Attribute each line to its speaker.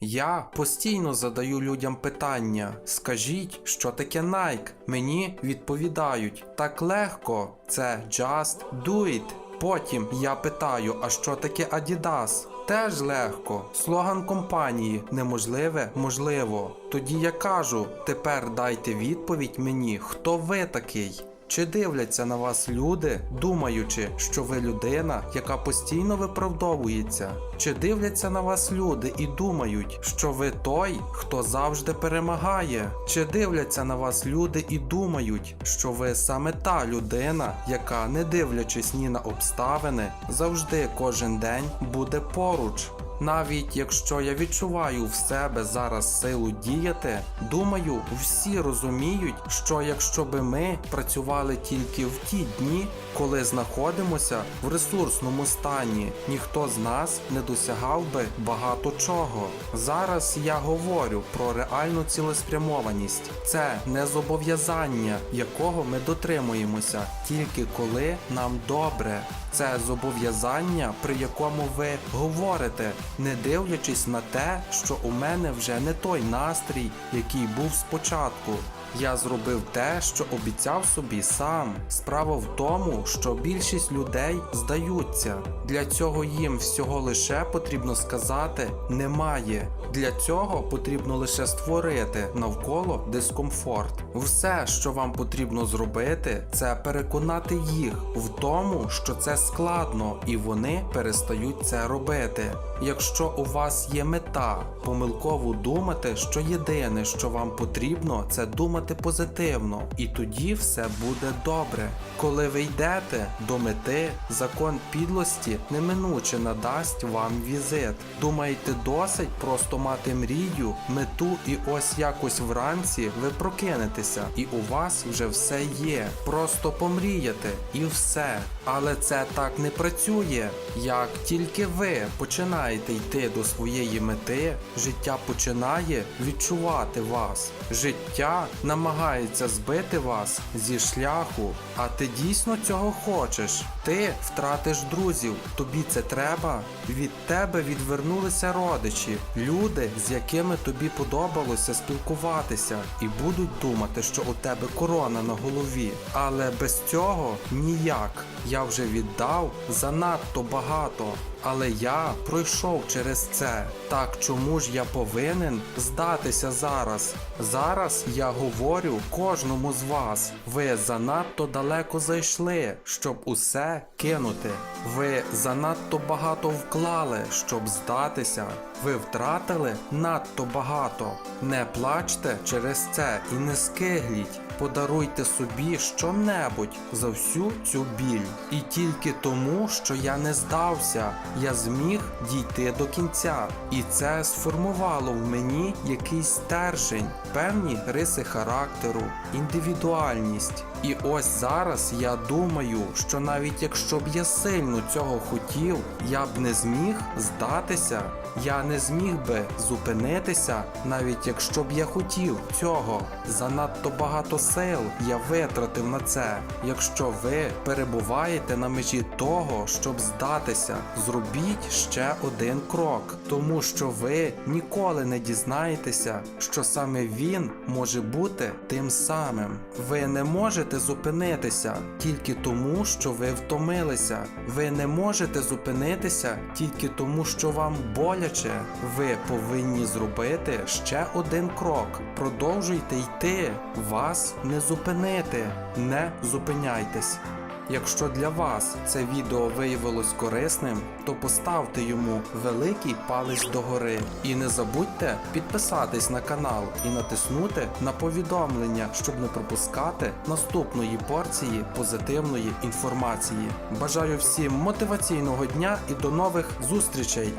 Speaker 1: Я постійно задаю людям питання: скажіть, що таке Nike? Мені відповідають так легко, це just do it. Потім я питаю, а що таке Adidas? Теж легко. Слоган компанії неможливе, можливо. Тоді я кажу: тепер дайте відповідь мені, хто ви такий. Чи дивляться на вас люди, думаючи, що ви людина, яка постійно виправдовується? Чи дивляться на вас люди і думають, що ви той, хто завжди перемагає? Чи дивляться на вас люди і думають, що ви саме та людина, яка, не дивлячись ні на обставини, завжди кожен день буде поруч? Навіть якщо я відчуваю в себе зараз силу діяти, думаю, всі розуміють, що якщо би ми працювали тільки в ті дні, коли знаходимося в ресурсному стані, ніхто з нас не досягав би багато чого. Зараз я говорю про реальну цілеспрямованість. Це не зобов'язання, якого ми дотримуємося, тільки коли нам добре. Це зобов'язання, при якому ви говорите, не дивлячись на те, що у мене вже не той настрій, який був спочатку. Я зробив те, що обіцяв собі сам. Справа в тому, що більшість людей здаються. Для цього їм всього лише потрібно сказати немає. Для цього потрібно лише створити навколо дискомфорт. Все, що вам потрібно зробити, це переконати їх в тому, що це складно, і вони перестають це робити. Якщо у вас є мета, помилково думати, що єдине, що вам потрібно, це думати позитивно, і тоді все буде добре. Коли ви йдете до мети, закон підлості неминуче надасть вам візит. Думаєте, досить просто мати мрію, мету, і ось якось вранці ви прокинетеся, і у вас вже все є. Просто помріяти і все. Але це так не працює. Як тільки ви починаєте йти до своєї мети, життя починає відчувати вас. Життя намагається збити вас зі шляху, а ти дійсно цього хочеш. Ти втратиш друзів, тобі це треба. Від тебе відвернулися родичі, люди, з якими тобі подобалося спілкуватися, і будуть думати, що у тебе корона на голові. Але без цього ніяк. Я вже віддав занадто багато. Але я пройшов через це. Так чому ж я повинен здатися зараз? Зараз я говорю кожному з вас. Ви занадто далеко зайшли, щоб усе кинути. Ви занадто багато вклали, щоб здатися. Ви втратили надто багато. Не плачте через це і не скигліть. Подаруйте собі щонебудь за всю цю біль. І тільки тому, що я не здався, я зміг дійти до кінця. І це сформувало в мені якийсь стержень, певні риси характеру, індивідуальність. І ось зараз я думаю, що навіть якщо б я сильно цього хотів, я б не зміг здатися. Я не зміг би зупинитися, навіть якщо б я хотів цього. Занадто багато сил я витратив на це. Якщо ви перебуваєте на межі того, щоб здатися, зробіть ще один крок, тому що ви ніколи не дізнаєтеся, що саме він може бути тим самим. Ви не можете зупинитися тільки тому, що ви втомилися. Ви не можете зупинитися тільки тому, що вам боляче. Ви повинні зробити ще один крок. Продовжуйте йти. Вас не зупинити. Не зупиняйтесь. Якщо для вас це відео виявилось корисним, то поставте йому великий палець догори. І не забудьте підписатись на канал і натиснути на повідомлення, щоб не пропускати наступної порції позитивної інформації. Бажаю всім мотиваційного дня і до нових зустрічей!